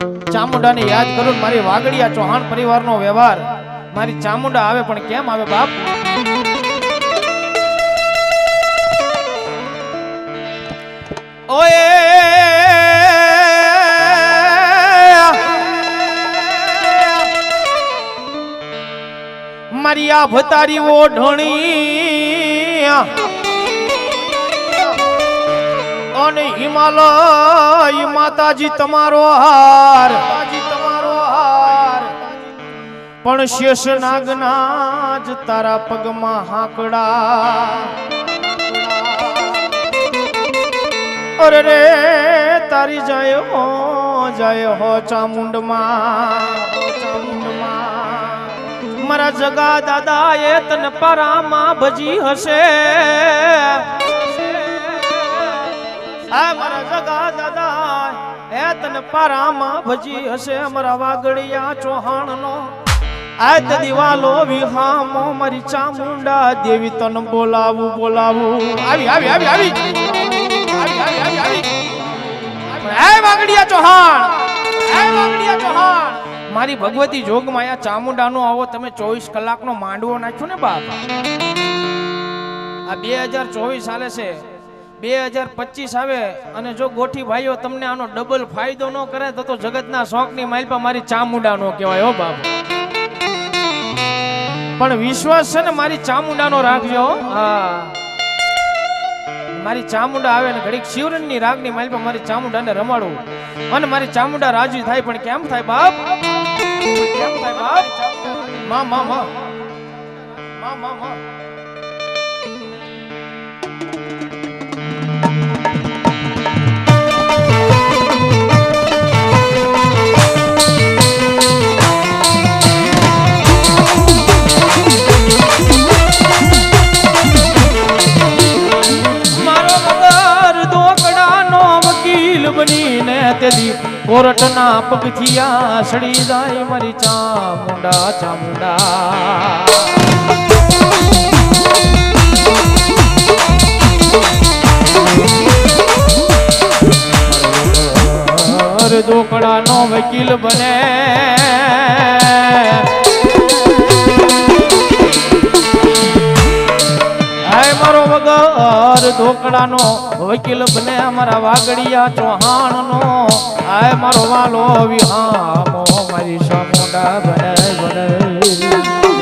ચામુંડાને યાદ કરું મારી વાગડિયા ચૌહાણ પરિવારનો વ્યવહાર. મારી ચામુંડા આવે પણ કેમ આવે બાપ? ઓએ મારી આ ભતારી ઓઢણી અને હિમાલય માતાજી તમારો હાર તમારો હાર પણ શેષ નાગના જ તારા પગમાં હાકડા. અરે રે, તારી જાય હો જાય હો ચામુંડમાં. મારા જગા દાદા એ તને પરામાં ભજી હશે. આ મારા દાદા હે તને પારામાં ભજી હશે અમારા વાગડિયા ચૌહાણ નો દિવાલો વિહામો, મારી ચામુંડા દેવી તને બોલાવું બોલાવું. આવી આવી આવી હે વાગડિયા ચૌહાણ, હે વાગડિયા ચૌહાણ. મારી ભગવતી જોગમાયા ચામુંડાનો આવો, તમે ચોવીસ કલાકનો માંડવો નાખ્યો ને બાપ? આ બે હજાર ચોવીસ સાલે છે. બે હજાર પચીસ આવે અને જો ગોઠી ભાઈઓ તમને આનો ડબલ ફાયદો ન કરે તો તો જગતના શોખની માઇલ પર મારી ચામુંડા નો કહેવાય, હો બાપ. પણ વિશ્વાસ છે ને મારી ચામુંડાનો રાખજો હો. મારી ચામુંડા આવે ને ઘડીક શિવરણની રાગની માઇલ પર મારી ચામુંડાને રમાડું. અને મારી ચામુંડા રાજી થાય, પણ કેમ થાય બાપ? કેમ થાય બાપ? મા મા મા. મા મા મા. કોર્ટના પગથિયા સડી જાય મારી ચામુંડા ચામુંડા. દોકડાનો વકીલ બને. મારો વગર ઢોકળાનો વકીલ બને. અમારા વાગડિયા ચૌહાણનો. આય મારો વાલો વિહામો, મારી સામોડા બને બને.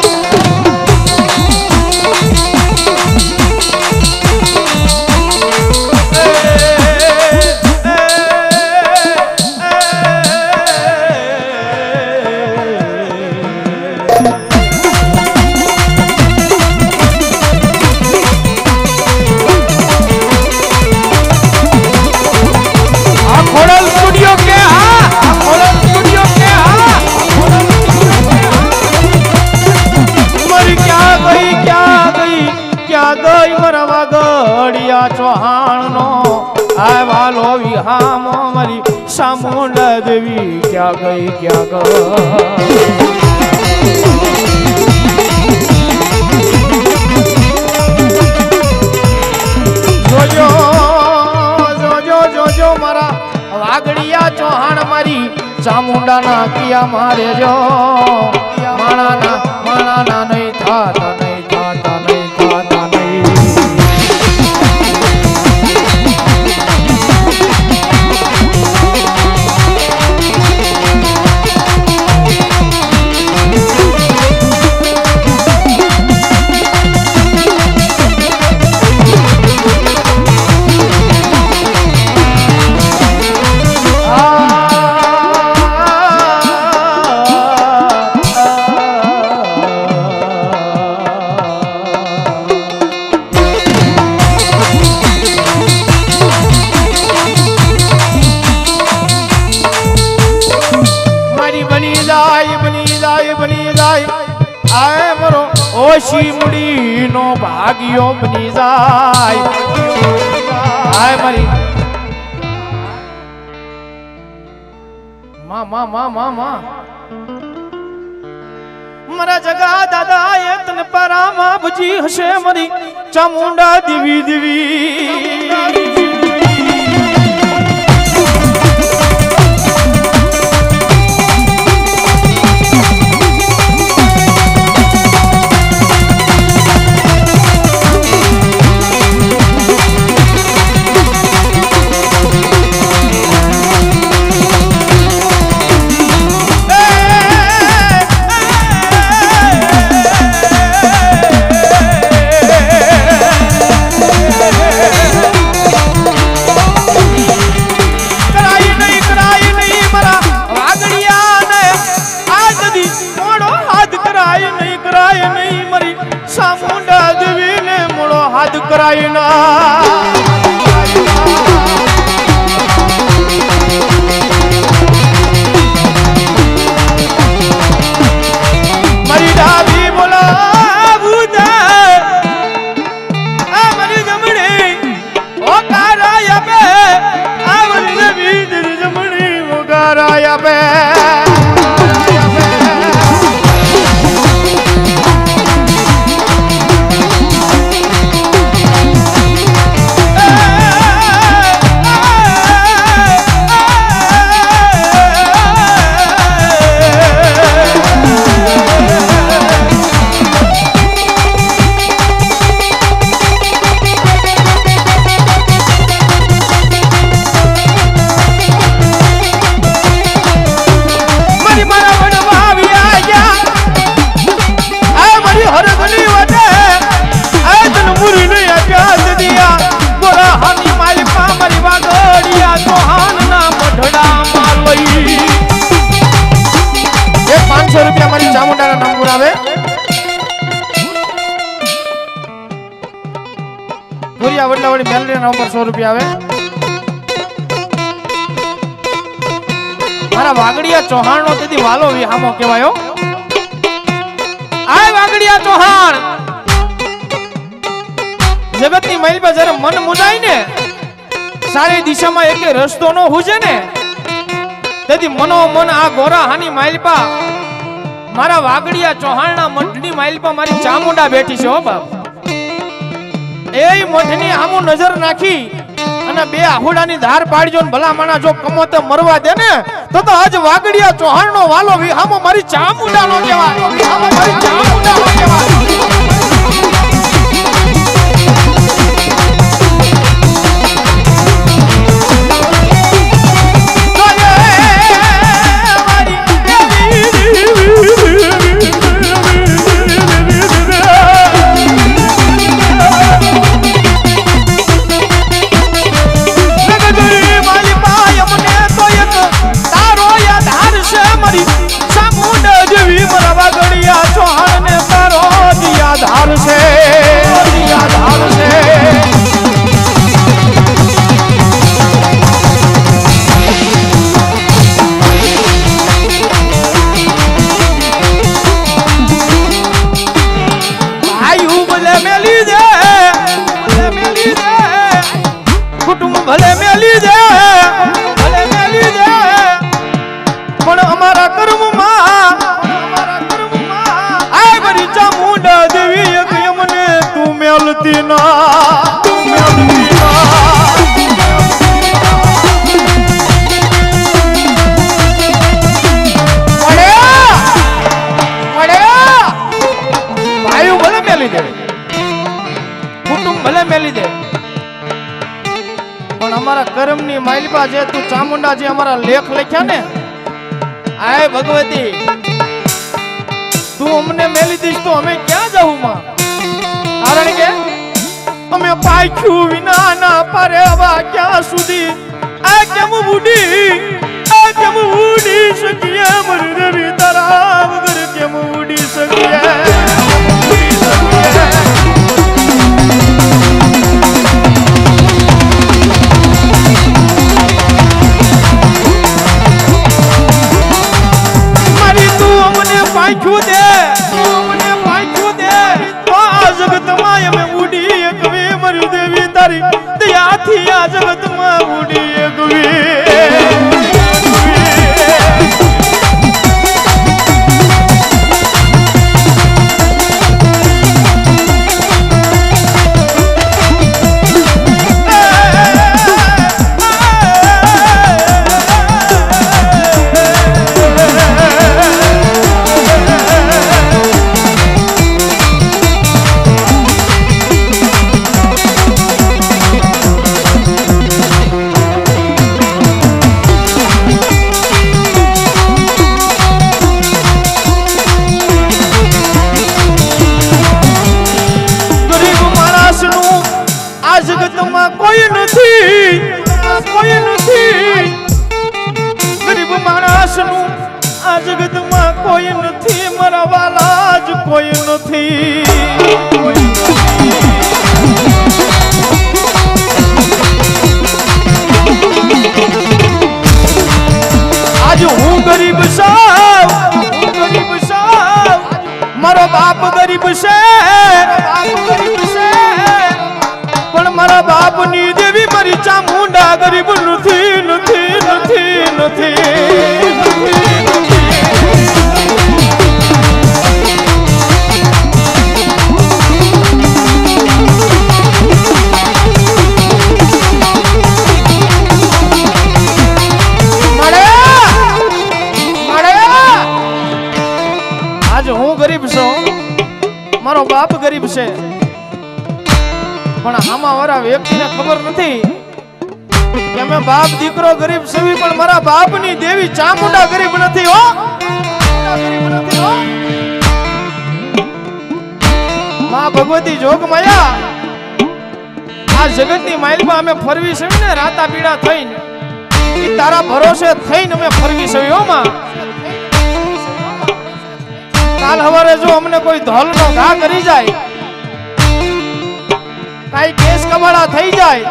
સામુંડા દેવી ક્યાં ગઈ ક્યાં ગઈ? જોજો જોજો જોજો મારા વાગડિયા ચૌહાણ મારી ચામુંડાના કિયા મારે જો માણાના માણાના નહીં ના નહીં થાતા ઓશી મુડી નો ભાગ્યો બની જાય. આય મારી. મારા જગા દાદા એ તને પરામાં ભજી હશે મરી. ચામુંડા દીવી, દેવી. 100 રૂપિયા આવે? મારા વાગડિયા ચૌહાણ નો તેથી વાલો વિહામો કહેવાયો આ વાગડિયા ચૌહાણ! જગતની મહિલ જયારે મન મુજાય ને, સારી દિશામાં એક રસ્તો નો હુજે ને, તેથી મનો મન આ ગોરા હાની માઇલપા મારા વાગડિયા ચૌહાણના મઠની માઇલપા મારી ચામુંડા બેઠી છે હો બાપ. એ મઠની આમો નજર નાખી અને બે આહુડાની ધાર પાડજો ને ભલા માણા જો કમોતે મરવા દે ને, તો તો આજ વાગડિયા ચોહાણનો વાલો વિહામો મારી ચામુંડાનો કહેવાય. વિહામો મારી ચામુંડાનો કહેવાય. મેલી દે ભલે મેલી દે પણ અમારા કર્મમાં, આય બરી ચામુંડા દેવી એક યમને તું મેલતી ના. પણ અમારા કર્મની માલિપા જે તું ચામુંડા અમારા લેખ લખ્યા ને, આય ભગવતી, તું અમને મેલી દઈશ તો અમે ક્યાં જવું માં? કારણ કે અમે પાખ્યું વિના ના પારેવા ક્યાં સુધી? આ કેમ ઉડી? આ કેમ ઉડી શકીએ મરદેવી તારા કેમ ઉડી શકીએ? ઉડી શકીએ? અમને નથી કોઈ નથી. ગરીબ માણસનું આ જગતમાં કોઈ નથી, મારા વાલા જ કોઈ નથી. આજ હું ગરીબ સાવ ગરીબ સાવ મારો બાપ ગરીબ છે. બાપની દેવી મારી ચામુંડા ગરીબ નથી નથી નથી નથી. ગરીબ છું. મારો બાપ ગરીબ છે. વાળા વ્યક્તિને ખબર નથી. કે અમે બાપ દીકરો ગરીબ સેવી, પણ મારા બાપની દેવી ચામુંડા ગરીબ નથી, હો. માં ભગવતી જોગ માયા. આ જગતની માઇલમાં અમે ફરવી છે ને રાતા પીડા થઈને. એ તારા ભરોસે થઈને અમે ફરવી સવી, હો માં. કાલ હવારે જો અમને કોઈ ધોલનો ઘા કરી જાય કાઈ કેસ કમાડા થઈ જાય.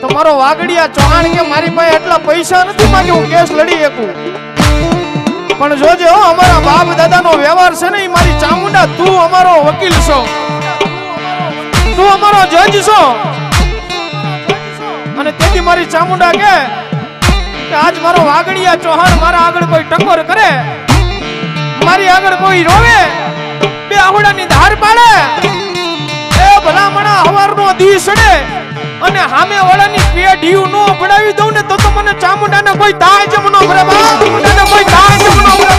તો મારો વાગડિયા ચૌહાણ કે મારી પાસે એટલા પૈસા નથી માં હું કેસ લડી શકું? પણ જોજે હો, અમારા બાપ દાદાનો વ્યવહાર છે ને મારી ચામુંડા, તું અમારો વકીલ છો. તું અમારો જજ છો. અને તેથી મારી ચામુંડા કે આજ મારો વાગડિયા ચૌહાણ મારા આગળ કોઈ ટકોર કરે? મારી આગળ કોઈ રોવે? બે આહુડાની ધાર પાડે? ભલામણા હવારનો દીસડે અને હામે વાળાની પેઢીયું નો પડાવી દઉં ને તો તો મને ચામુંડાને કોઈ તાજ જમનો ભરે બા ચામુંડાને કોઈ તાજ જમનો ભરે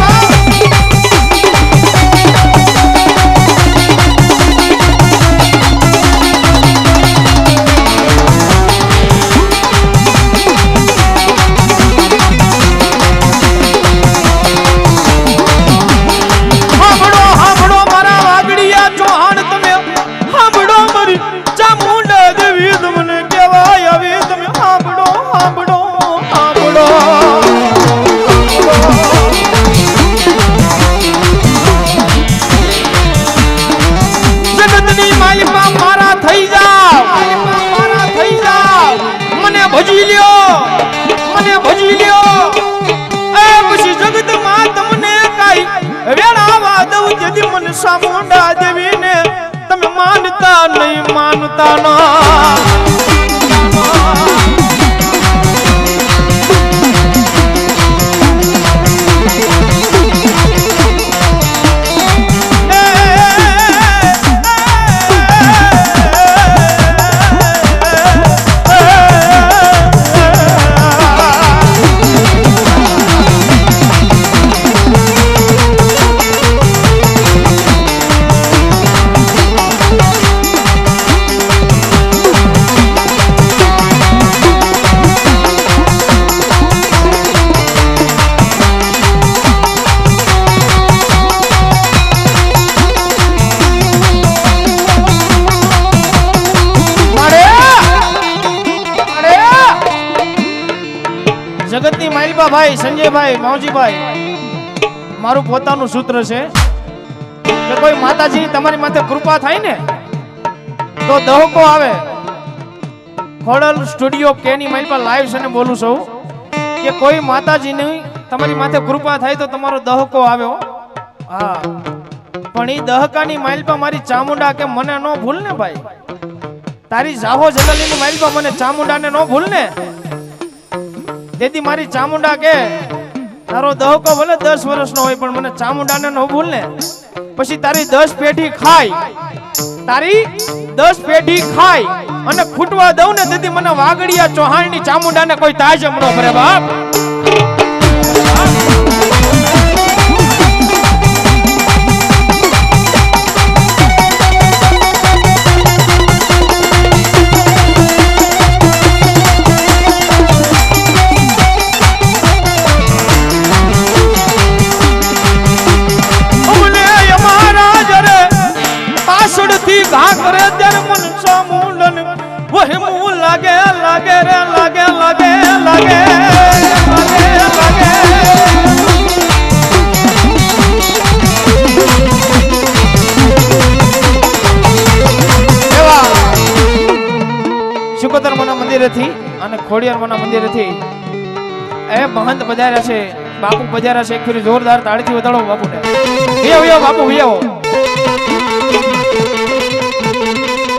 નહીં ભાઈ સંજયભાઈ, માવજીભાઈ. મારું પોતાનું સૂત્ર છે કે કોઈ માતાજીની તમારી માથે કૃપા થાય ને, તો દહકો આવે. ખોડલ સ્ટુડિયો કેની માઇલ પર લાઈવ છે ને બોલું છું. કે કોઈ માતાજીની તમારી માથે કૃપા થાય તો તમારો દહકો આવ્યો હા. પણ એ દહકાની માઇલ પર મારી ચામુંડા કે મને ન ભૂલ ને ભાઈ? તારી જાહો માઇલ પર મને ચામુંડાને ન ભૂલ ને? તેથી મારી ચામુંડા કે, તારો દહકો ભલે દસ વર્ષનો હોય, પણ મને ચામુંડાને ન ભૂલ ને પછી તારી દસ પેઢી ખાય. તારી દસ પેઢી ખાય અને ખૂટવા દઉં ને, તેથી મને વાગડિયા, ચૌહાણની ચામુંડાને કોઈ તાજ હમણો ભરે બાપ. સમૂલન વહેમું લાગે લાગે રે, લાગે લાગે લાગે લાગે લાગે. એવા. મંદિરેથી અને ખોડિયાર મના મંદિરેથી એ મહંત પધાર્યા છે, બાપુ બજારા છે, એક ફેરી જોરદાર તાળીથી વધારો બાપુને. વિયો બાપુ વિયો